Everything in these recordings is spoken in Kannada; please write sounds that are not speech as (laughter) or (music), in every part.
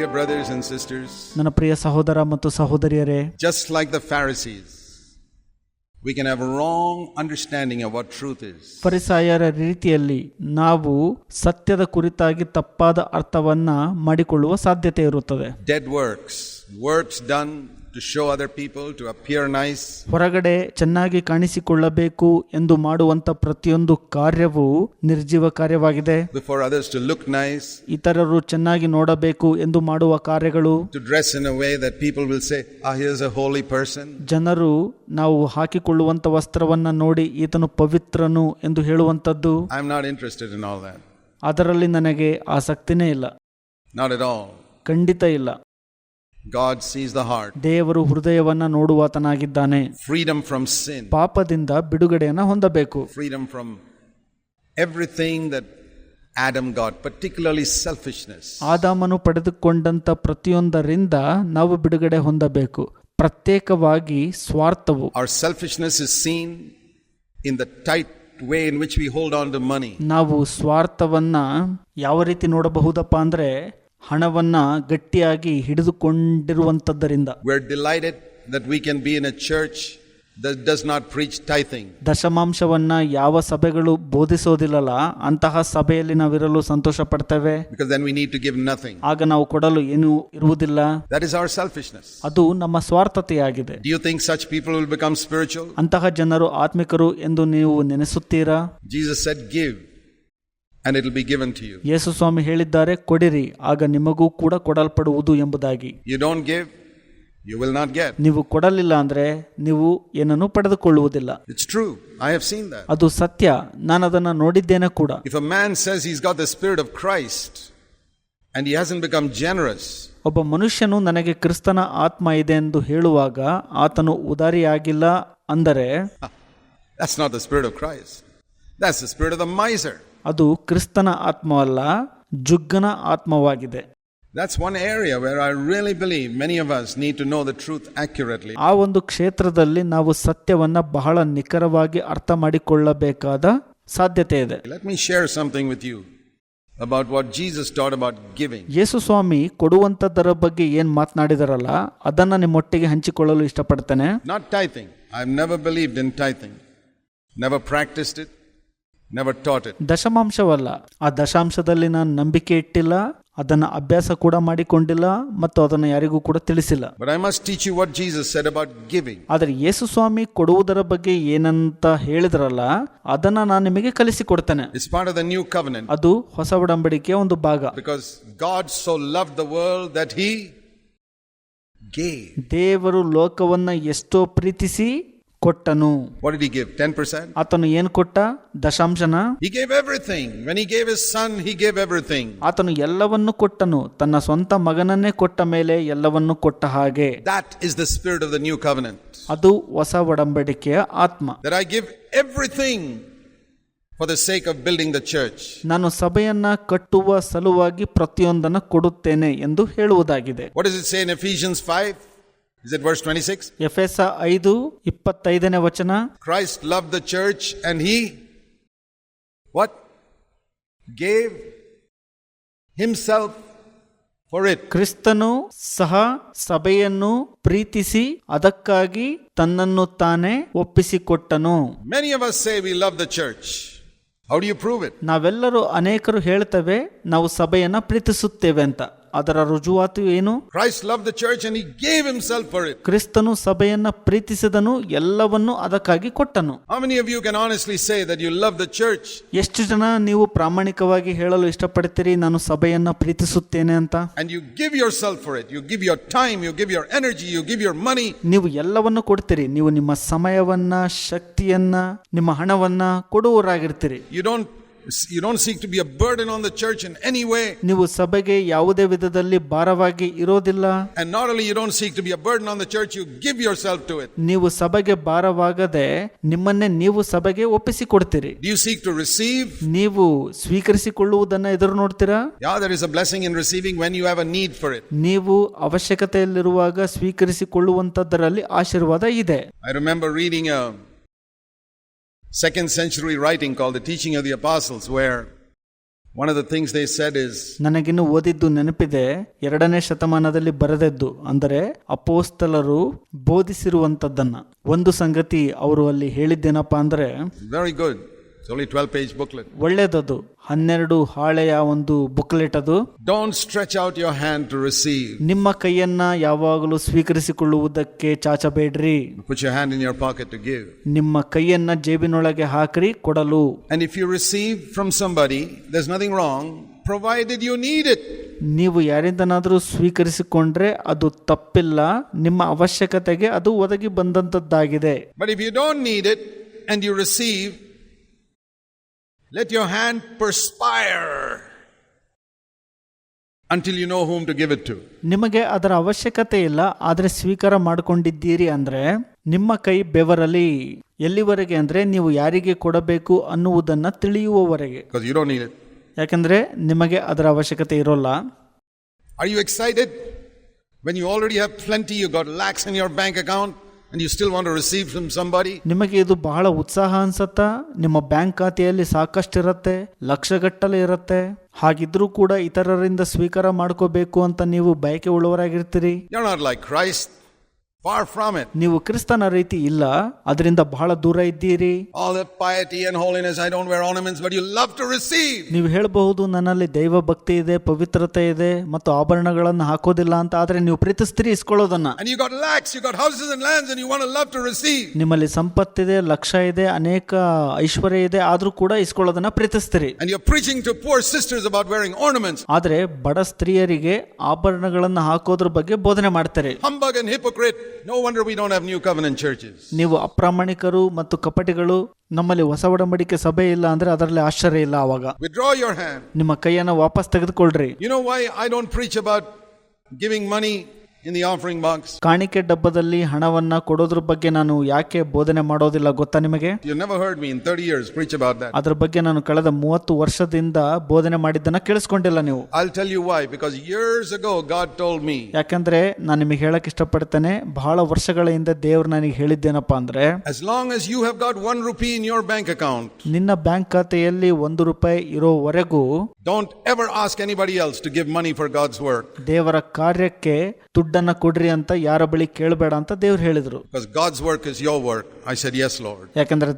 Dear brothers and sisters, ನನ್ನ ಪ್ರಿಯ ಸಹೋದರ ಮತ್ತು ಸಹೋದರಿಯರೇ just like the Pharisees we can have wrong understanding what truth is ಪರಿಸಾಯರ ರೀತಿಯಲ್ಲಿ ನಾವು ಸತ್ಯದ ಕುರಿತಾಗಿ ತಪ್ಪಾದ ಅರ್ಥವನ್ನ ಮಾಡಿಕೊಳ್ಳುವ ಸಾಧ್ಯತೆ ಇರುತ್ತದೆ. Dead works works done to show other people to appear nice ಹೊರಗಡೆ ಚೆನ್ನಾಗಿ ಕಾಣಿಸಿಕೊಳ್ಳಬೇಕು ಎಂದು ಮಾಡುವಂತ ಪ್ರತಿಯೊಂದು ಕಾರ್ಯವು ನಿರ್ಜೀವ ಕಾರ್ಯವಾಗಿದೆ. Before others to look nice ಇತರರು ಚೆನ್ನಾಗಿ ನೋಡಬೇಕು ಎಂದು ಮಾಡುವ ಕಾರ್ಯಗಳು. To dress in a way that people will say ah he is a Holi person ಜನರು ನಾವು ಹಾಕಿಕೊಳ್ಳುವಂತ ವಸ್ತ್ರವನ್ನ ನೋಡಿ ಈತನು ಪವಿತ್ರನು ಎಂದು ಹೇಳುವಂತದ್ದು I am not interested in all that ಅದರಲ್ಲಿ ನನಗೆ ಆಸಕ್ತಿನೇ ಇಲ್ಲ. ನಾಟ್ ಅಟ್ ಆಲ್ ಖಂಡಿತ ಇಲ್ಲ. God sees the heart. ದೇವರು ಹೃದಯವನ್ನ ನೋಡುವಾತನಾಗಿದ್ದಾನೆ Freedom from sin, ಪಾಪದಿಂದ ಬಿಡುಗಡೆಯನ್ನು ಹೊಂದಬೇಕು freedom from everything that Adam got, particularly selfishness. ಆದಾಮನು ಪಡೆದುಕೊಂಡಂತ ಪ್ರತಿಯೊಂದರಿಂದ ನಾವು ಬಿಡುಗಡೆ ಹೊಂದಬೇಕು ಪ್ರತ್ಯೇಕವಾಗಿ ಸ್ವಾರ್ಥವು Our selfishness is seen in the tight way in which we hold on to money. ನಾವು ಸ್ವಾರ್ಥವನ್ನ ಯಾವ ರೀತಿ ನೋಡಬಹುದಪ್ಪ ಅಂದ್ರೆ ಹಣವನ್ನ ಗಟ್ಟಿಯಾಗಿ ಹಿಡಿದುಕೊಂಡಿರುವಂತದ್ದರಿಂದ We're delighted that we can be in a church that does not preach tithing. ದಶಮಾಂಶವನ್ನ ಯಾವ ಸಭೆಗಳು ಬೋಧಿಸೋದಿಲ್ಲಲ್ಲ ಅಂತಹ ಸಭೆಯಲ್ಲಿ ನಾವಿರಲು ಸಂತೋಷ ಪಡ್ತೇವೆ because then we need to give nothing. ಆಗ ನಾವು ಕೊಡಲು ಏನು ಇರುವುದಿಲ್ಲ That is our selfishness. ಅದು ನಮ್ಮ ಸ್ವಾರ್ಥತೆಯಾಗಿದೆ Do you think such people will become spiritual? ಅಂತಹ ಜನರು ಆತ್ಮಿಕರು ಎಂದು ನೀವು ನೆನೆಸುತ್ತೀರಾ Jesus said, Give, and it will be given to you. ಯೇಸು ಸ್ವಾಮಿ ಹೇಳಿದ್ದಾರೆ ಕೊಡಿರಿ ಆಗ ನಿಮಗೂ ಕೂಡ ಕೊಡಲ್ಪಡುವುದು ಎಂಬುದಾಗಿ You don't give, you will not get. ನೀವು ಕೊಡಲಿಲ್ಲ ಅಂದ್ರೆ ನೀವು ಏನನ್ನು ಪಡೆದುಕೊಳ್ಳುವುದಿಲ್ಲ It's true. I have seen that. ಅದು ಸತ್ಯ ನಾನು ಅದನ್ನು ನೋಡಿದ್ದೇನೆ ಕೂಡ If a man says he's got the Spirit of Christ and he hasn't become generous, ಒಬ್ಬ ಮನುಷ್ಯನು ನನಗೆ ಕ್ರಿಸ್ತನ ಆತ್ಮ ಇದೆ ಎಂದು ಹೇಳುವಾಗ ಆತನು ಉದಾರಿಯಾಗಿಲ್ಲ ಅಂದರೆ (laughs) that's not the Spirit of Christ. That's the Spirit of the miser. ಅದು ಕ್ರಿಸ್ತನ ಆತ್ಮವಲ್ಲ ಜುಗ್ಗನ ಆತ್ಮವಾಗಿದೆ That's one area where I really believe many of us need to know the truth accurately. ಆ ಒಂದು ಕ್ಷೇತ್ರದಲ್ಲಿ ನಾವು ಸತ್ಯವನ್ನ ಬಹಳ ನಿಖರವಾಗಿ ಅರ್ಥ ಮಾಡಿಕೊಳ್ಳಬೇಕಾದ ಸಾಧ್ಯತೆ ಇದೆ Let me share something with you about what Jesus taught about giving. ಯೇಸು ಸ್ವಾಮಿ ಕೊಡುವಂತದರ ಬಗ್ಗೆ ಏನು ಮಾತನಾಡಿದರಲ್ಲ ಅದನ್ನ ನಿಮ್ಮೊಟ್ಟಿಗೆ ಹಂಚಿಕೊಳ್ಳಲು ಇಷ್ಟಪಡುತ್ತೇನೆ. Not tithing. I've never believed in tithing, never practiced it. ದಶಮಾಂಶವಲ್ಲ. ಆ ದಶಾಂಶದಲ್ಲಿ ನಾನು ನಂಬಿಕೆ ಇಟ್ಟಿಲ್ಲ ಅದನ್ನು ಅಭ್ಯಾಸ ಕೂಡ ಮಾಡಿಕೊಂಡಿಲ್ಲ ಮತ್ತು ಅದನ್ನು ಯಾರಿಗೂ ಕೂಡ ತಿಳಿಸಿಲ್ಲ. But I must teach you what Jesus said about giving. ಆದರೆ ಯೇಸು ಸ್ವಾಮಿ ಕೊಡುವುದರ ಬಗ್ಗೆ ಏನಂತ ಹೇಳಿದ್ರಲ್ಲ ಅದನ್ನ ನಾನು ನಿಮಗೆ ಕಲಿಸಿ ಕೊಡ್ತೇನೆ. Covenant. ಅದು ಹೊಸ ಒಡಂಬಡಿಕೆಯ ಒಂದು ಭಾಗ. Because God so love the world that he gave. ದೇವರು ಲೋಕವನ್ನ ಎಷ್ಟೋ ಪ್ರೀತಿಸಿ ಕೊಟ್ಟನು What did he give? 10%? ಆತನು ಏನ್ ಕೊಟ್ಟ ದಶಾಂಶನ He gave everything. When he gave his son, he gave everything. ಆತನು ಎಲ್ಲವನ್ನು ಕೊಟ್ಟನು ತನ್ನ ಸ್ವಂತ ಮಗನನ್ನೇ ಕೊಟ್ಟ ಮೇಲೆ ಎಲ್ಲವನ್ನು ಕೊಟ್ಟ ಹಾಗೆ That is the spirit of the new covenant. ಅದು ಹೊಸ ಒಡಂಬಡಿಕೆಯ ಆತ್ಮ That I give everything for the sake of building the church. ನಾನು ಸಭೆಯನ್ನ ಕಟ್ಟುವ ಸಲುವಾಗಿ ಪ್ರತಿಯೊಂದನ್ನು ಕೊಡುತ್ತೇನೆ ಎಂದು ಹೇಳುವುದಾಗಿದೆ What does it say in Ephesians 5? Is it verse 26? ಎಫೆಸ ಐದು ಇಪ್ಪತ್ತೈದನೇ ವಚನ Christ loved the church and he what? Gave himself for it. ಕ್ರಿಸ್ತನು ಸಹ ಸಭೆಯನ್ನು ಪ್ರೀತಿಸಿ ಅದಕ್ಕಾಗಿ ತನ್ನನ್ನು ತಾನೇ ಒಪ್ಪಿಸಿಕೊಟ್ಟನು Many of us say we love the church. How do you prove it? ನಾವೆಲ್ಲರೂ ಅನೇಕರು ಹೇಳ್ತೇವೆ ನಾವು ಸಭೆಯನ್ನ ಪ್ರೀತಿಸುತ್ತೇವೆ ಅಂತ ಅದರ ರುಜುವಾತು ಏನು? ರೈಸ್ ಲವ್ ದ ಚರ್ಚ್ನೇ ವೆಮ್ ಸೆಫ್ ಅರ್ ಎ ಕ್ರಿಸ್ತನು ಸಭೆಯನ್ನ ಪ್ರೀತಿಸಿದನು ಎಲ್ಲವನ್ನೂ ಅದಕ್ಕಾಗಿ ಕೊಟ್ಟನು. A money of you gain on easily say that you love the church ಎಷ್ಟು ಜನ ನೀವು ಪ್ರಾಮಾಣಿಕವಾಗಿ ಹೇಳಲು ಇಷ್ಟಪಡುತ್ತೀರಿ ನಾನು ಸಭೆಯನ್ನ ಪ್ರೀತಿಸುತ್ತೇನೆ ಅಂತ? And you give yourself right you give your time you give your energy you give your money ನೀವು ಎಲ್ಲವನ್ನು ಕೊಡ್ತೀರಿ. ನೀವು ನಿಮ್ಮ ಸಮಯವನ್ನ ಶಕ್ತಿಯನ್ನ ನಿಮ್ಮ ಹಣವನ್ನ ಕೊಡುವರಾಗಿರ್ತೀರಿ you don't you don't seek to be a burden on the church in any way. ನೀವು ಸಭೆಗೆ ಯಾವುದೇ ವಿಧದಲ್ಲಿ ಭಾರವಾಗಿ ಇರೋದಿಲ್ಲ And not only you don't seek to be a burden on the church, you give yourself to it. ನೀವು ಸಭೆಗೆ ಭಾರವಾಗದೆ ನಿಮ್ಮನ್ನೇ ನೀವು ಸಭೆಗೆ ಒಪ್ಪಿಸಿಕೊಡ್ತೀರಿ Do you seek to receive? ನೀವು ಸ್ವೀಕರಿಸಿಕೊಳ್ಳುವುದನ್ನ ಎದುರು ನೋಡ್ತೀರಾ Yeah, there is a blessing in receiving when you have a need for it. ನೀವು ಅವಶ್ಯಕತೆಯಲ್ಲಿರುವಾಗ ಸ್ವೀಕರಿಸಿಕೊಳ್ಳುವಂತದ್ದರಲ್ಲಿ ಆಶೀರ್ವಾದ ಇದೆ I remember reading a second century writing called The Teaching of the Apostles, where One of the things they said is, ನನಗಿನ್ನು ಓದಿದ್ದು ನೆನಪಿದೆ ಎರಡನೇ ಶತಮಾನದಲ್ಲಿ ಬರೆದದ್ದು ಅಂದರೆ ಅಪೋಸ್ತಲರು ಬೋಧಿಸಿರುವಂತದ್ದನ್ನ ಒಂದು ಸಂಗತಿ ಅವರು ಅಲ್ಲಿ ಹೇಳಿದ್ದೇನಪ್ಪ ಅಂದ್ರೆ very good. ಒಳ್ಳೆಯದದು ಹನ್ನೆರಡು ಹಾಳೆಯ ಒಂದು ಬುಕ್ಲೆಟ್ ಅದು. Don't stretch out your hand to receive ನಿಮ್ಮ ಕೈಯನ್ನ ಯಾವಾಗಲೂ ಸ್ವೀಕರಿಸಿಕೊಳ್ಳುವುದಕ್ಕೆ ಚಾಚಬೇಡ್ರಿ. Hand in your pocket give ನಿಮ್ಮ ಕೈಯನ್ನ ಜೇಬಿನೊಳಗೆ ಹಾಕ್ರಿ ಕೊಡಲು. And if you receive from somebody there's nothing wrong provided you need it ನೀವು ಯಾರಿಂದನಾದರೂ ಸ್ವೀಕರಿಸಿಕೊಂಡ್ರೆ ಅದು ತಪ್ಪಿಲ್ಲ ನಿಮ್ಮ ಅವಶ್ಯಕತೆಗೆ ಅದು ಒದಗಿ ಬಂದಂತದ್ದಾಗಿದೆ. But if you don't need it and you receive let your hand perspire until you know whom to give it to. ನಿಮಗೆ ಅದರ ಅವಶ್ಯಕತೆ ಇಲ್ಲ ಆದರೆ ಸ್ವೀಕಾರ ಮಾಡಿಕೊಂಡಿದ್ದೀರಿ ಅಂದ್ರೆ ನಿಮ್ಮ ಕೈ ಬೆವರಲಿ ಎಲ್ಲಿವರೆಗೆ ಅಂದ್ರೆ ನೀವು ಯಾರಿಗೆ ಕೊಡಬೇಕು ಅನ್ನುವುದನ್ನ ತಿಳಿಯುವವರೆಗೆ Because you don't need it. ಯಾಕಂದ್ರೆ ನಿಮಗೆ ಅದರ ಅವಶ್ಯಕತೆ ಇರೋಲ್ಲ Are you excited? When you already have plenty, you got lakhs in your bank account, and you still want to receive from somebody? ನಿಮಗೆ ಇದು ಬಹಳ ಉತ್ಸಾಹ ಅನ್ಸತ್ತಾ ನಿಮ್ಮ ಬ್ಯಾಂಕ್ ಖಾತೆಯಲ್ಲಿ ಸಾಕಷ್ಟಿರತ್ತೆ ಲಕ್ಷಗಟ್ಟಲೆ ಇರುತ್ತೆ ಹಾಗಿದ್ರೂ ಕೂಡ ಇತರರಿಂದ ಸ್ವೀಕಾರ ಮಾಡ್ಕೋಬೇಕು ಅಂತ ನೀವು ಬಯಕೆ ಉಳ್ಳವರಾಗಿರ್ತೀರಿ You're not like Christ. Far from it. ನೀವು ಕ್ರಿಸ್ತನ ರೀತಿ ಇಲ್ಲ ಅದರಿಂದ ಬಹಳ ದೂರ ಇದ್ದೀರಿ All that piety and holiness, I don't wear ornaments, but you love to receive. ನೀವು ಹೇಳಬಹುದು ನನ್ನಲ್ಲಿ ದೈವ ಭಕ್ತಿ ಇದೆ ಪವಿತ್ರತೆ ಇದೆ ಮತ್ತು ಆಭರಣಗಳನ್ನು ಹಾಕೋದಿಲ್ಲ ಅಂತ ಆದ್ರೆ ನೀವು ಪ್ರೀತಿಸ್ತೀರಿ ಇಸ್ಕೊಳ್ಳೋದನ್ನ And you got lakhs, you got houses and lands, and you want to love to receive. ನಿಮ್ಮಲ್ಲಿ ಸಂಪತ್ತಿದೆ ಲಕ್ಷ ಇದೆ ಅನೇಕ ಐಶ್ವರ್ಯ ಇದೆ ಆದರೂ ಕೂಡ ಇಸ್ಕೊಳ್ಳೋದನ್ನ ಪ್ರೀತಿಸ್ತೀರಿ And you're preaching to poor sisters about wearing ornaments. ಆದ್ರೆ ಬಡ ಸ್ತ್ರೀಯರಿಗೆ ಆಭರಣಗಳನ್ನು ಹಾಕೋದ್ರ ಬಗ್ಗೆ ಬೋಧನೆ ಮಾಡ್ತಾರೆ Humbug and hypocrite. No wonder we don't have new covenant churches. ನೀವು ಅಪ್ರಾಮಾಣಿಕರು ಮತ್ತು ಕಪಟಿಗಳು ನಮ್ಮಲ್ಲಿ ಹೊಸ ಒಡಂಬಡಿಕೆ ಸಭೆ ಇಲ್ಲ ಅಂದ್ರೆ ಅದರಲ್ಲಿ ಆಶ್ಚರ್ಯ ಇಲ್ಲ ಅವಾಗ Withdraw your hand. ನಿಮ್ಮ ಕೈಯನ್ನ ವಾಪಸ್ ತೆಗೆದುಕೊಳ್ರಿ You know why I don't preach about giving money in the offering box ಕಾಣಿಕೆ ಡಬ್ಬದಲ್ಲಿ ಹಣವನ್ನ ಕೊಡೋದ್ರ ಬಗ್ಗೆ ನಾನು ಯಾಕೆ ಬೋಧನೆ ಮಾಡೋದಿಲ್ಲ ಗೊತ್ತಾ ನಿಮಗೆ? You never heard me in years preach about that ಬಗ್ಗೆ ನಾನು ಕಳೆದ ಮೂವತ್ತು ವರ್ಷದಿಂದ ಬೋಧನೆ ಮಾಡಿದ್ದನ್ನ ಕೇಳಿಸ್ಕೊಂಡಿಲ್ಲ ನೀವು. I tell you why because years ago God told me ಯಾಕಂದ್ರೆ ನಾನು ನಿಮಗೆ ಹೇಳಕ್ ಇಷ್ಟಪಡ್ತೇನೆ ಬಹಳ ವರ್ಷಗಳ ಹಿಂದೆ ದೇವರು ನನಗೆ ಹೇಳಿದ್ದೇನಪ್ಪ ಅಂದ್ರೆ as long as you have got 1 rupee in your bank account ನಿನ್ನ ಬ್ಯಾಂಕ್ ಖಾತೆಯಲ್ಲಿ ಒಂದು ರೂಪಾಯಿ ಇರೋವರೆಗೂ don't ever ask anybody else to give money for God's work ದೇವರ ಕಾರ್ಯಕ್ಕೆ ದುಡ್ಡನ್ನ ಕೊಡ್ರಿ ಅಂತ ಯಾರ ಬಳಿ ಕೇಳಬೇಡ ಅಂತ ದೇವ್ರು ಹೇಳಿದರು. ಯಾಕಂದ್ರೆ God's work is work I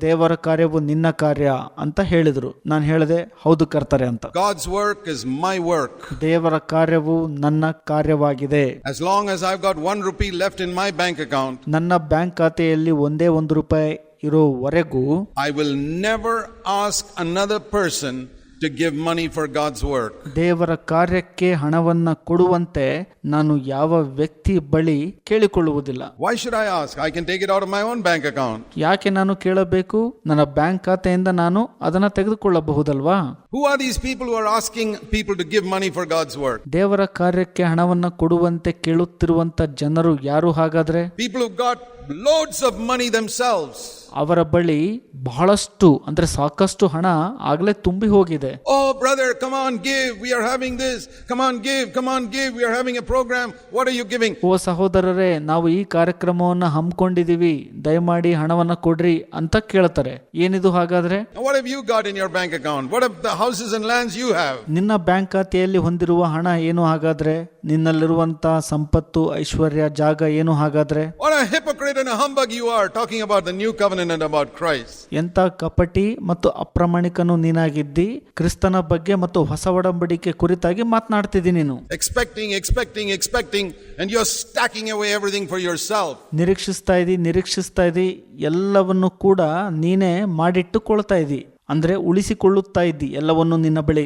ದೇವರ ಕಾರ್ಯವು ನಿನ್ನ ಕಾರ್ಯ ಅಂತ ಹೇಳಿದರು. ನಾನು ಹೇಳಿದೆ ಹೌದು ಕರ್ತಾರೆ ಅಂತ. God's work is my work ದೇವರ ಕಾರ್ಯವು ನನ್ನ ಕಾರ್ಯವಾಗಿದೆ. As long as I've got one rupees left in my bank account ನನ್ನ ಬ್ಯಾಂಕ್ ಖಾತೆಯಲ್ಲಿ ಒಂದೇ ಒಂದು ರೂಪಾಯಿ ಇರೋವರೆಗೂ I will never ask another person to give money for God's work. ದೇವರ ಕಾರ್ಯಕ್ಕೆ ಹಣವನ್ನ ಕೊಡುವಂತೆ ನಾನು ಯಾವ ವ್ಯಕ್ತಿ ಬಳಿ ಕೇಳಿಕೊಳ್ಳುವುದಿಲ್ಲ Why should I ask? I can take it out of my own bank account. ಯಾಕೆ ನಾನು ಕೇಳಬೇಕು ನನ್ನ ಬ್ಯಾಂಕ್ ಖಾತೆಯಿಂದ ನಾನು ಅದನ್ನ ತೆಗೆದುಕೊಳ್ಳಬಹುದಲ್ವಾ Who are these people who are asking people to give money for God's work? ದೇವರ ಕಾರ್ಯಕ್ಕೆ ಹಣವನ್ನ ಕೊಡುವಂತೆ ಕೇಳುತ್ತಿರುವಂತ ಜನರು ಯಾರು ಹಾಗಾದ್ರೆ People who've got loads of money themselves. ಅವರ ಬಳಿ ಬಹಳಷ್ಟು ಅಂದ್ರೆ ಸಾಕಷ್ಟು ಹಣ ಆಗ್ಲೇ ತುಂಬಿ ಹೋಗಿದೆ Oh, brother, come on, give. We are having this. Come on, give. Come on, give. We are having a program. What are you giving? ಓ ಸಹೋದರರೇ ನಾವು ಈ ಕಾರ್ಯಕ್ರಮವನ್ನ ಹಮ್ಮಿಕೊಂಡಿದೀವಿ ದಯಮಾಡಿ ಹಣವನ್ನ ಕೊಡ್ರಿ ಅಂತ ಕೇಳ್ತಾರೆ ಏನಿದು ಹಾಗಾದ್ರೆ Now, what have you got in your bank account? What of the houses and lands you have ನಿನ್ನ ಬ್ಯಾಂಕ್ ಖಾತೆಯಲ್ಲಿ ಹೊಂದಿರುವ ಹಣ ಏನು ಹಾಗಾದರೆ? ನಿನ್ನಲ್ಲಿರುವಂತ ಸಂಪತ್ತು ಐಶ್ವರ್ಯ ಜಾಗ ಏನು ಹಾಗಾದರೆ? What a hypocrite humbug you are talking about the new covenant about Christ ಎಂತ ಕಪಟಿ ಮತ್ತು ಅಪ್ರಾಮಾಣಿಕನೂ ನೀನಾಗಿದ್ದಿ? ಕ್ರಿಸ್ತನ ಬಗ್ಗೆ ಮತ್ತು ಹೊಸ ಒಡಂಬಡಿಕೆ ಕುರಿತಾಗಿ ಮಾತನಾಡ್ತಿದ್ದಿ ನೀನು. Expecting expecting expecting and you are stacking away everything for yourself ನಿರೀಕ್ಷಿಸ್ತಾ ಇದ್ದಿ ನಿರೀಕ್ಷಿಸ್ತಾ ಇದ್ದಿ ಎಲ್ಲವನ್ನು ಕೂಡ ನೀನೇ ಮಾಡಿಟ್ಟುಕೊಳ್ತಾ ಇದ್ದೀ. ಅಂದ್ರೆ ಉಳಿಸಿಕೊಳ್ಳುತ್ತಾ ಇದ್ದಿ ಎಲ್ಲವನ್ನು ನಿನ್ನ ಬಳಿ.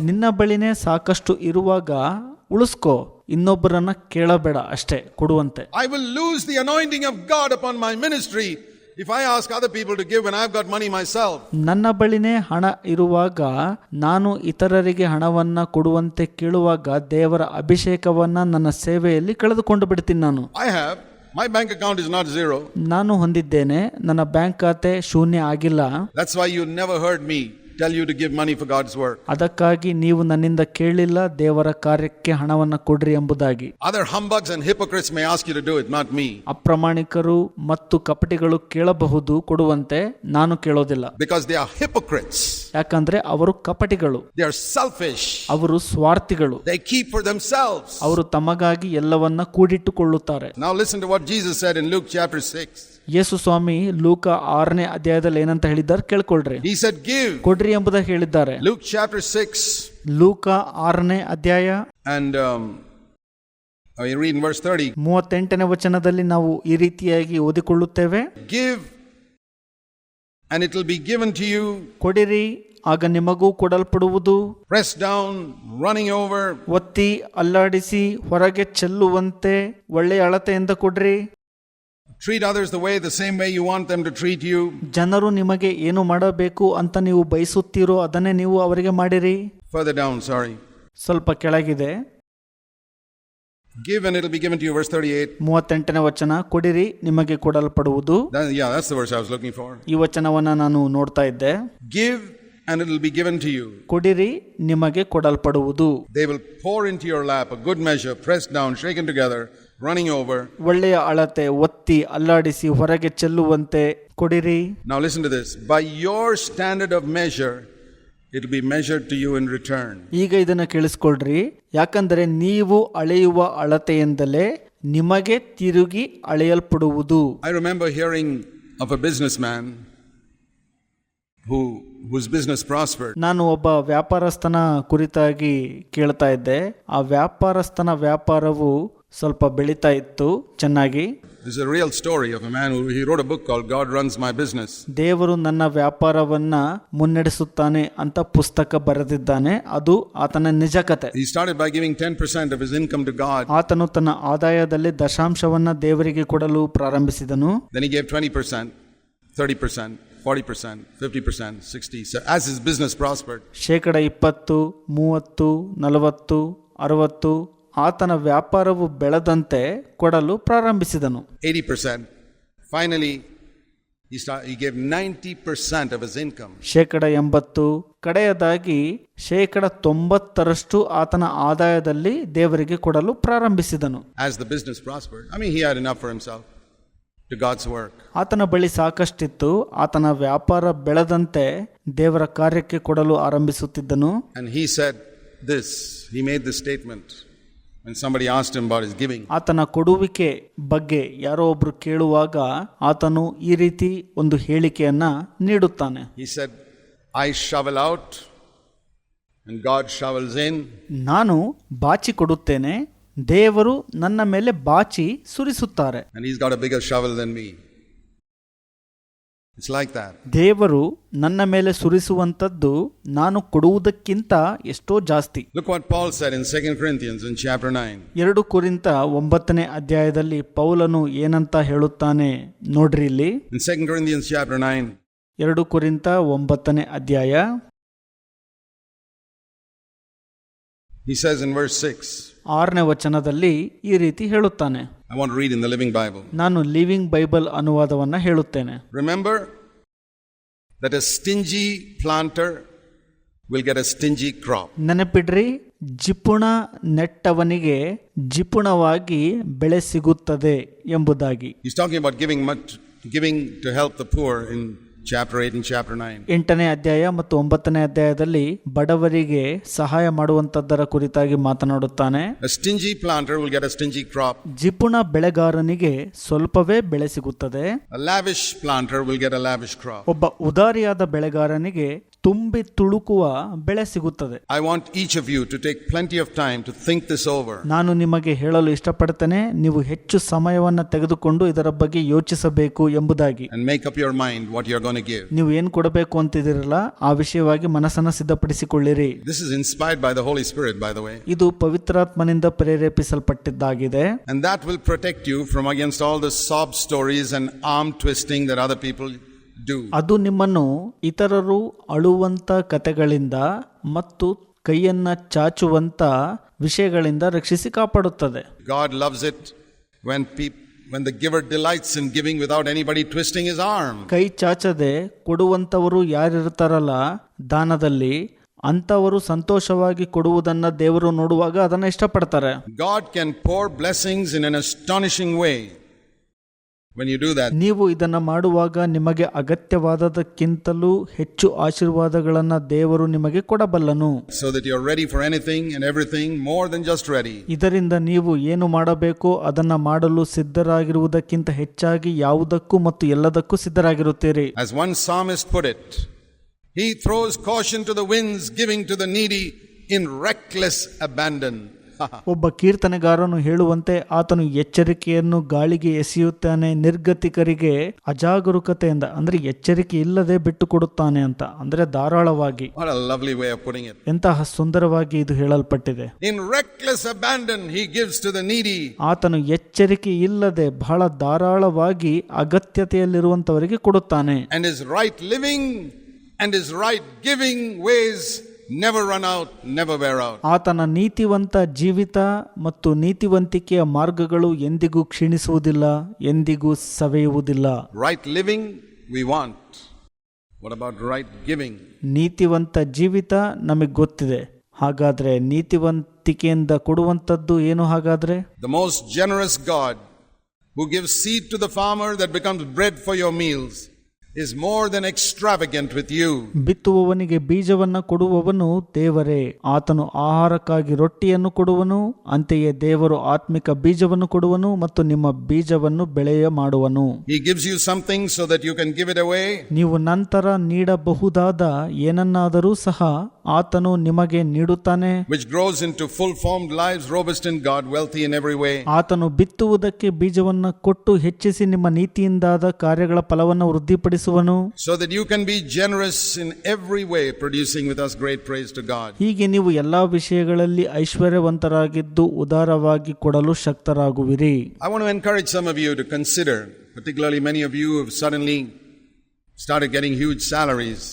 ನಿನ್ನ ಬಳಿನೇ ಸಾಕಷ್ಟು ಇರುವಾಗ ಉಳಿಸ್ಕೋ ಇನ್ನೊಬ್ಬರನ್ನ ಕೇಳಬೇಡ ಅಷ್ಟೇ ಕೊಡುವಂತೆ I will lose the anointing of God upon my ministry if I ask other people to give when I've got money myself. ನನ್ನ ಬಳಿನೇ ಹಣ ಇರುವಾಗ ನಾನು ಇತರರಿಗೆ ಹಣವನ್ನ ಕೊಡುವಂತೆ ಕೇಳುವಾಗ ದೇವರ ಅಭಿಷೇಕವನ್ನ ನನ್ನ ಸೇವೆಯಲ್ಲಿ ಕಳೆದುಕೊಂಡು ಬಿಡ್ತೀನಿ ನಾನು I have. My bank account is not zero. ನಾನು ಹೊಂದಿದ್ದೇನೆ ನನ್ನ ಬ್ಯಾಂಕ್ ಖಾತೆ ಶೂನ್ಯ ಆಗಿಲ್ಲ That's why you never heard me tell you to give money for God's work. ಅದಕ್ಕಾಗಿ ನೀವು ನನ್ನಿಂದ ಕೇಳಿಲ್ಲ ದೇವರ ಕಾರ್ಯಕ್ಕೆ ಹಣವನ್ನು ಕೊಡ್ರಿ ಎಂಬುದಾಗಿ Other humbugs and hypocrites may ask you to do it, not me. ಅಪ್ರಾಮಾಣಿಕರು ಮತ್ತು ಕಪಟಿಗಳು ಕೇಳಬಹುದು ಕೊಡುವಂತೆ ನಾನು ಕೇಳೋದಿಲ್ಲ Because they are hypocrites. ಯಾಕಂದ್ರೆ ಅವರು ಕಪಟಿಗಳು They are selfish. ಅವರು ಸ್ವಾರ್ಥಿಗಳು They keep for themselves. ಅವರು ತಮಗಾಗಿ ಎಲ್ಲವನ್ನ ಕೂಡಿಟ್ಟುಕೊಳ್ಳುತ್ತಾರೆ Now listen to what Jesus said in Luke chapter 6. ಯೇಸು ಸ್ವಾಮಿ ಲೂಕ ಆರನೇ ಅಧ್ಯಾಯದಲ್ಲಿ ಏನಂತ ಹೇಳಿದ್ದಾರೆ ಕೇಳ್ಕೊಳ್ರಿ. ಕೊಡ್ರಿ ಎಂಬುದಾಗಿ ಹೇಳಿದ್ದಾರೆ. ಲೂಕ್ ಚಾಪ್ಟರ್ ಸಿಕ್ಸ್ ಲೂಕ ಆರನೇ ಅಧ್ಯಾಯ and um, oh, you read in verse 30. ಮೂವತ್ತೆಂಟನೇ ವಚನದಲ್ಲಿ ನಾವು ಈ ರೀತಿಯಾಗಿ ಓದಿಕೊಳ್ಳುತ್ತೇವೆ. Give and it will be given to you ಕೊಡಿರಿ ಆಗ ನಿಮಗೂ ಕೊಡಲ್ಪಡುವುದು. ಪ್ರೆಸ್ ಡೌನ್ ರನ್ನಿಂಗ್ ಓವರ್ ಒತ್ತಿ ಅಲ್ಲಾಡಿಸಿ ಹೊರಗೆ ಚೆಲ್ಲುವಂತೆ ಒಳ್ಳೆಯ ಅಳತೆಯಿಂದ ಕೊಡ್ರಿ. Treat others the way the same way you want them to treat you ಜನರು ನಿಮಗೆ ಏನು ಮಾಡಬೇಕು ಅಂತ ನೀವು ಬಯಸುತ್ತೀರೋ ಅದನ್ನೇ ನೀವು ಅವರಿಗೆ ಮಾಡಿರಿ ಫರ್ದರ್ ಡೌನ್ ಸಾರಿ ಸ್ವಲ್ಪ ಕೆಳಗಿದೆ Give and it will be given to you, verse 38. ಮೂವತ್ತೆಂಟನೇ ವಚನ ಕೊಡಿರಿ ನಿಮಗೆ ಕೊಡಲ್ಪಡುವುದು That, yeah, that's the verse I was looking for. ಈ ವಚನವನ್ನ ನಾನು ನೋಡ್ತಾ ಇದ್ದೆ Give and it will be given to you. ಕೊಡಿರಿ ನಿಮಗೆ ಕೊಡಲ್ಪಡುವುದು They will pour into your lap a good measure, pressed down, shaken together, running over. ಒಳ್ಳೆಯ ಅಳತೆ ಒತ್ತಿ ಅಲ್ಲಾಡಿಸಿ ಹೊರಗೆ ಚೆಲ್ಲುವಂತೆ ಕೊಡಿರಿ Now listen to this. By your standard of measure, it will be measured to you in return. ಈಗ ಇದನ್ನು ಕೇಳಿಸ್ಕೊಳ್ರಿ ಯಾಕಂದರೆ ನೀವು ಅಳೆಯುವ ಅಳತೆಯಿಂದಲೇ ನಿಮಗೆ ತಿರುಗಿ ಅಳೆಯಲ್ಪಡುವುದು I remember hearing of a businessman who whose business prospered. ನಾನು ಒಬ್ಬ ವ್ಯಾಪಾರಸ್ಥನ ಕುರಿತಾಗಿ ಕೇಳ್ತಾ ಇದ್ದೆ ಆ ವ್ಯಾಪಾರಸ್ಥನ ವ್ಯಾಪಾರವು ಸ್ವಲ್ಪ ಬೆಳೀತಾ ಇತ್ತು ಚೆನ್ನಾಗಿ This is a real story of a man who he wrote a book called God Runs My Business. ದೇವರು ನನ್ನ ವ್ಯಾಪಾರವನ್ನ ಮುನ್ನಡೆಸುತ್ತಾನೆ ಅಂತ ಪುಸ್ತಕ ಬರೆದಿದ್ದಾನೆ ಅದು ಆತನ ನಿಜ ಕತೆ He started by giving 10% of his income to God. ಆತನು ತನ್ನ ಆದಾಯದಲ್ಲಿ ದಶಾಂಶವನ್ನ ದೇವರಿಗೆ ಕೊಡಲು ಪ್ರಾರಂಭಿಸಿದನು Then he gave 20%, 30%, 40%, 50%, 60. So as his business prospered, ಶೇಕಡ ಇಪ್ಪತ್ತು ಮೂವತ್ತು ನಲವತ್ತು ಅರವತ್ತು ಆತನ ವ್ಯಾಪಾರವು ಬೆಳೆದಂತೆ ಕೊಡಲು ಪ್ರಾರಂಭಿಸಿದನು 80%. Finally, he, start, he gave 90% of his income. ಶೇಕಡ ಎಂಬತ್ತು ಕಡೆಯದಾಗಿ ಶೇಕಡ ತೊಂಬತ್ತರಷ್ಟು ಆತನ ಆದಾಯದಲ್ಲಿ ದೇವರಿಗೆ ಕೊಡಲು ಪ್ರಾರಂಭಿಸಿದನು As the business prospered, I mean, he had enough for himself to God's work. ಆತನ ಬಳಿ ಸಾಕಷ್ಟಿತ್ತು ಆತನ ವ್ಯಾಪಾರ ಬೆಳೆದಂತೆ ದೇವರ ಕಾರ್ಯಕ್ಕೆ ಕೊಡಲು ಆರಂಭಿಸುತ್ತಿದ್ದನು And ಆತನ ಕೊಡುವಿಕೆ ಬಗ್ಗೆ ಯಾರೋ ಒಬ್ರು ಕೇಳುವಾಗ ಆತನು ಈ ರೀತಿ ಒಂದು ಹೇಳಿಕೆಯನ್ನ ನೀಡುತ್ತಾನೆ. He said, I shovel out and God shovels in. ನಾನು ಬಾಚಿ ಕೊಡುತ್ತೇನೆ ದೇವರು ನನ್ನ ಮೇಲೆ ಬಾಚಿ ಸುರಿಸುತ್ತಾರೆ. It's ಲೈಕ್ ದಟ್ ದೇವರು ನನ್ನ ಮೇಲೆ ಸುರಿಸುವಂತದ್ದು ನಾನು ಕೊಡುವುದಕ್ಕಿಂತ ಎಷ್ಟೋ ಜಾಸ್ತಿ. Look what Paul said in 2 Corinthians in chapter 9. ಎರಡು ಕುರಿತ ಒಂಬತ್ತನೇ ಅಧ್ಯಾಯದಲ್ಲಿ ಪೌಲನು ಏನಂತ ಹೇಳುತ್ತಾನೆ ನೋಡ್ರಿ ಇಲ್ಲಿ. In 2 Corinthians chapter 9, ಎರಡು ಕುರಿತ ಒಂಬತ್ತನೇ ಅಧ್ಯಾಯ. he says in verse 6, ಆರನೇ ವಚನದಲ್ಲಿ ಈ ರೀತಿ ಹೇಳುತ್ತಾನೆ I want to read in the Living Bible. ನಾನು ಲಿವಿಂಗ್ ಬೈಬಲ್ ಅನುವಾದವನ್ನ ಹೇಳುತ್ತೇನೆ Remember that a stingy planter will get a stingy crop. ನೆನಪಿಡ್ರಿ ಜಿಪುಣ ನೆಟ್ಟವನಿಗೆ ಜಿಪುಣವಾಗಿ ಬೆಳೆ ಸಿಗುತ್ತದೆ ಎಂಬುದಾಗಿ He's talking about giving much, giving to help the poor in chapter 8 and chapter 9. ಎಂಟನೇ ಅಧ್ಯಾಯ ಮತ್ತು ಒಂಬತ್ತನೇ ಅಧ್ಯಾಯದಲ್ಲಿ ಬಡವರಿಗೆ ಸಹಾಯ ಮಾಡುವಂತದ್ದರ ಕುರಿತಾಗಿ ಮಾತನಾಡುತ್ತಾನೆ stingy planter will get stingy crop. ಜಿಪುಣ ಬೆಳೆಗಾರನಿಗೆ ಸ್ವಲ್ಪವೇ ಬೆಳೆ ಸಿಗುತ್ತದೆ lavish planter will get a lavish ಒಬ್ಬ ಉದಾರಿಯಾದ ಬೆಳೆಗಾರನಿಗೆ ತುಂಬಿ ತುಳುಕುವ ಬೆಳೆ ಸಿಗುತ್ತದೆ. I want each of you to take plenty of time to think this over ನಾನು ನಿಮಗೆ ಹೇಳಲು ಇಷ್ಟಪಡುತ್ತೇನೆ ನೀವು ಹೆಚ್ಚು ಸಮಯವನ್ನು ತೆಗೆದುಕೊಂಡು ಇದರ ಬಗ್ಗೆ ಯೋಚಿಸಬೇಕು ಎಂಬುದಾಗಿ. Make up your mind what you are gonna give ನೀವು ಏನು ಕೊಡಬೇಕು ಅಂತಿದಿರಲ್ಲ ಆ ವಿಷಯವಾಗಿ ಮನಸ್ಸನ್ನು ಸಿದ್ಧಪಡಿಸಿಕೊಳ್ಳಿರಿ. This is inspired by the Holy Spirit by the way ಇದು ಪವಿತ್ರಾತ್ಮನಿಂದ ಪ್ರೇರೇಪಿಸಲ್ಪಟ್ಟಿದ್ದಾಗಿದೆ. And that will protect you from against all the sob stories and arm twisting that other people ಅದು ನಿಮ್ಮನ್ನು ಇತರರು ಅಳುವಂತ ಕತೆಗಳಿಂದ ಮತ್ತು ಕೈಯನ್ನ ಚಾಚುವಂತ ವಿಷಯಗಳಿಂದ ರಕ್ಷಿಸಿ ಕಾಪಾಡುತ್ತದೆ. God loves it when people when the giver delights in giving without anybody twisting his arm. ಕೈ ಚಾಚದೆ ಕೊಡುವಂತವರು ಯಾರಿರ್ತಾರಲ್ಲ ದಾನದಲ್ಲಿ ಅಂತವರು ಸಂತೋಷವಾಗಿ ಕೊಡುವುದನ್ನ ದೇವರು ನೋಡುವಾಗ ಅದನ್ನ ಇಷ್ಟಪಡ್ತಾರೆ. God can pour blessings in an astonishing way. ನೀವು ಇದನ್ನ ಮಾಡುವಾಗ ನಿಮಗೆ ಅಗತ್ಯವಾದದಕ್ಕಿಂತಲೂ ಹೆಚ್ಚು ಆಶೀರ್ವಾದಗಳನ್ನ ದೇವರು ನಿಮಗೆ ಕೊಡಬಲ್ಲನು So that you're ready for anything and everything more than just ready. ಇದರಿಂದ ನೀವು ಏನು ಮಾಡಬೇಕೋ ಅದನ್ನ ಮಾಡಲು ಸಿದ್ಧರಾಗಿರುವುದಕ್ಕಿಂತ ಹೆಚ್ಚಾಗಿ ಯಾವುದಕ್ಕೂ ಮತ್ತು ಎಲ್ಲದಕ್ಕೂ ಸಿದ್ಧರಾಗಿರುತ್ತೀರಿ As one psalmist put it, he throws caution to the winds, giving to the needy in reckless abandon. ಒಬ್ಬ ಕೀರ್ತನೆಗಾರನು ಹೇಳುವಂತೆ ಆತನು ಎಚ್ಚರಿಕೆಯನ್ನು ಗಾಳಿಗೆ ಎಸೆಯುತ್ತಾನೆ ನಿರ್ಗತಿಕರಿಗೆ ಅಜಾಗರೂಕತೆಯಿಂದ ಅಂದ್ರೆ ಎಚ್ಚರಿಕೆ ಇಲ್ಲದೆ ಬಿಟ್ಟು ಕೊಡುತ್ತಾನೆ ಅಂತ ಅಂದ್ರೆ ಧಾರಾಳವಾಗಿ. ಎಂತಹ ಸುಂದರವಾಗಿ ಇದು ಹೇಳಲ್ಪಟ್ಟಿದೆ. ಆತನು ಎಚ್ಚರಿಕೆ ಇಲ್ಲದೆ ಬಹಳ ಧಾರಾಳವಾಗಿ ಅಗತ್ಯತೆಯಲ್ಲಿರುವಂತವರಿಗೆ ಕೊಡುತ್ತಾನೆ and his right living and his right giving ways never run out never wear out ಆತನ ನೀತಿವಂತ ಜೀವಿತ ಮತ್ತು ನೀತಿವಂತಿಕೆಯ ಮಾರ್ಗಗಳು ಎಂದಿಗೂ ಕ್ಷೀಣಿಸುವುದಿಲ್ಲ ಎಂದಿಗೂ ಸವೆಯುವುದಿಲ್ಲ. Right living we want what about right giving ನೀತಿವಂತ ಜೀವಿತ ನಮಗೆ ಗೊತ್ತಿದೆ. ಹಾಗಾದ್ರೆ ನೀತಿವಂತಿಕೆಯಿಂದ ಕೊಡುವಂತದ್ದು ಏನು ಹಾಗಾದ್ರೆ? The most generous God who gives seed to the farmer that becomes bread for your meals. Is more than extravagant with you. ಬಿತ್ತುವವನಿಗೆ ಬೀಜವನ್ನು ಕೊಡುವವನು ದೇವರೇ ಆತನು ಆಹಾರಕ್ಕಾಗಿ ರೊಟ್ಟಿಯನ್ನು ಕೊಡುವನು ಅಂತೆಯೇ ದೇವರು ಆತ್ಮಿಕ ಬೀಜವನ್ನು ಕೊಡುವನು ಮತ್ತು ನಿಮ್ಮ ಬೀಜವನ್ನು ಬೆಳೆಯ ಮಾಡುವನು He gives you something so that you can give it away. ನೀವು ನಂತರ ನೀಡಬಹುದಾದ ಏನನ್ನಾದರೂ ಸಹ ಆತನು ನಿಮಗೆ ನೀಡುತ್ತಾನೆ which grows into full formed lives, robust in God, wealthy in every way. ಆತನು ಬಿತ್ತುವುದಕ್ಕೆ ಬೀಜವನ್ನು ಕೊಟ್ಟು ಹೆಚ್ಚಿಸಿ ನಿಮ್ಮ ನೀತಿಯಿಂದಾದ ಕಾರ್ಯಗಳ ಫಲವನ್ನು ವೃದ್ಧಿಪಡಿಸುವನು So that you can be generous in every way, producing with us great praise to God. ಹೀಗೆ ನೀವು ಎಲ್ಲಾ ವಿಷಯಗಳಲ್ಲಿ ಐಶ್ವರ್ಯವಂತರಾಗಿದ್ದು ಉದಾರವಾಗಿ ಕೊಡಲು ಶಕ್ತರಾಗುವಿರಿ I want to encourage some of you to consider, particularly many of you have suddenly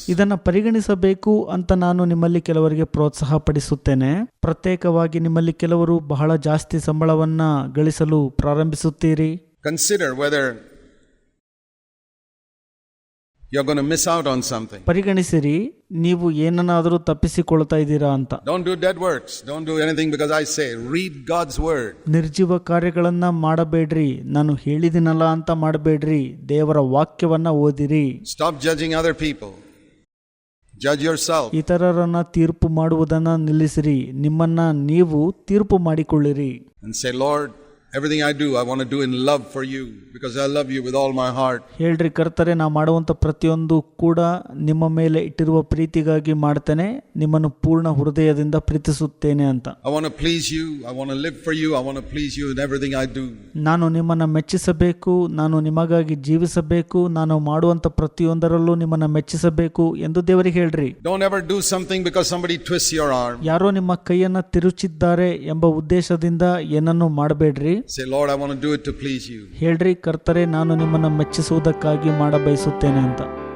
ಇದನ್ನ ಪರಿಗಣಿಸಬೇಕು ಅಂತ ನಾನು ನಿಮ್ಮಲ್ಲಿ ಕೆಲವರಿಗೆ ಪ್ರೋತ್ಸಾಹ ಪಡಿಸುತ್ತೇನೆ. ಪ್ರತ್ಯೇಕವಾಗಿ ನಿಮ್ಮಲ್ಲಿ ಕೆಲವರು ಬಹಳ ಜಾಸ್ತಿ ಸಂಬಳವನ್ನ ಗಳಿಸಲು ಪ್ರಾರಂಭಿಸುತ್ತೀರಿ. Consider whether you're going to miss out on something. ಪರಿಗಣಿಸಿರಿ ನೀವು ಏನನ್ನಾದರೂ ತಪ್ಪಿಸಿಕೊಳ್ತಾ ಇದ್ದೀರಾ ಅಂತ Don't do dead works. Don't do anything because I say, read God's word. ನಿರ್ಜೀವ ಕಾರ್ಯಗಳನ್ನ ಮಾಡಬೇಡ್ರಿ ನಾನು ಹೇಳಿದಿನಲ್ಲ ಅಂತ ಮಾಡಬೇಡ್ರಿ ದೇವರ ವಾಕ್ಯವನ್ನ ಓದಿರಿ Stop judging other people. Judge yourself. ಇತರರನ್ನ ತೀರ್ಪು ಮಾಡುವುದನ್ನ ನಿಲ್ಲಿಸಿರಿ ನಿಮ್ಮನ್ನ ನೀವು ತೀರ್ಪು ಮಾಡಿಕೊಳ್ಳಿರಿ and say, Lord, everything I do I want to do in love for you because I love you with all my heart. ಹೇಳ್ರಿ ಕರ್ತರೆ ನಾ ಮಾಡುವಂತ ಪ್ರತಿಯೊಂದು ಕೂಡ ನಿಮ್ಮ ಮೇಲೆ ಇಟ್ಟಿರುವ ಪ್ರೀತಿಗಾಗಿ ಮಾಡ್ತೇನೆ ನಿಮ್ಮನ್ನು ಪೂರ್ಣ ಹೃದಯದಿಂದ ಪ್ರೀತಿಸುತ್ತೇನೆ ಅಂತ I want to please you. I want to you for you. I want to please you in everything I do. ನಾನು ನಿಮ್ಮನ್ನ ಮೆಚ್ಚಿಸಬೇಕು ನಾನು ನಿಮಗಾಗಿ ಜೀವಿಸಬೇಕು ನಾನು ಮಾಡುವಂತ ಪ್ರತಿಯೊಂದರಲ್ಲೂ ನಿಮ್ಮನ್ನ ಮೆಚ್ಚಿಸಬೇಕು ಎಂದು ದೇವರಿಗೆ ಹೇಳ್ರಿ don't ever do something because somebody twists your arm. ಯಾರೋ ನಿಮ್ಮ ಕೈಯನ್ನ ತಿರುಚಿದ್ದಾರೆ ಎಂಬ ಉದ್ದೇಶದಿಂದ ಏನನ್ನು ಮಾಡಬೇಡ್ರಿ ಹೇಳ್ರಿ ಕರ್ತರೆ ನಾನು ನಿಮ್ಮನ್ನ ಮೆಚ್ಚಿಸುವುದಕ್ಕಾಗಿ ಮಾಡಬಯಸುತ್ತೇನೆ ಅಂತ.